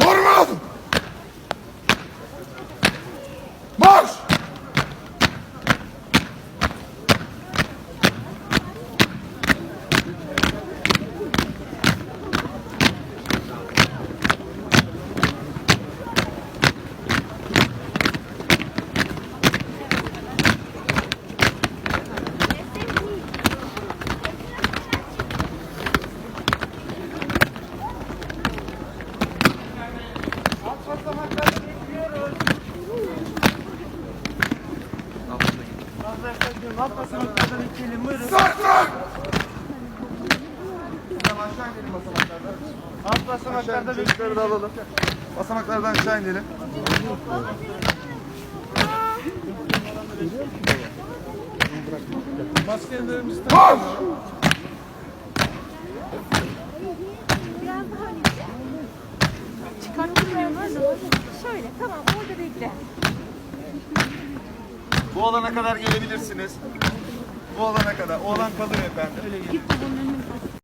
Normal! Marş! Alt basamaklardan itelim buyurun. Tamam aşağı inelim basamaklardan. Alt basamaklarda. Çocukları da alalım. Basamaklardan aşağı inelim. Maskelerimizi Biraz daha önce. Çıkarttırmıyorlar da. Şöyle tamam orada bekle. Bu alana kadar gelebilirsiniz. Bu alana kadar. O alan kalır efendim.